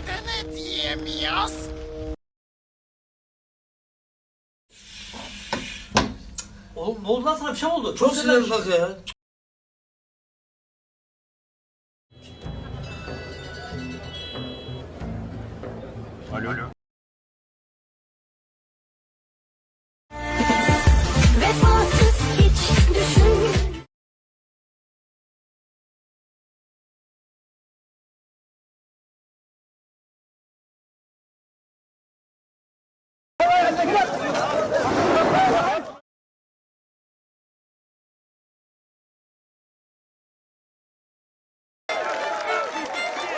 neden ediyemiyoruz? Oğlum ne oldu lan sana bir şey mi oldu? Çok sinirli ya. Alo alo.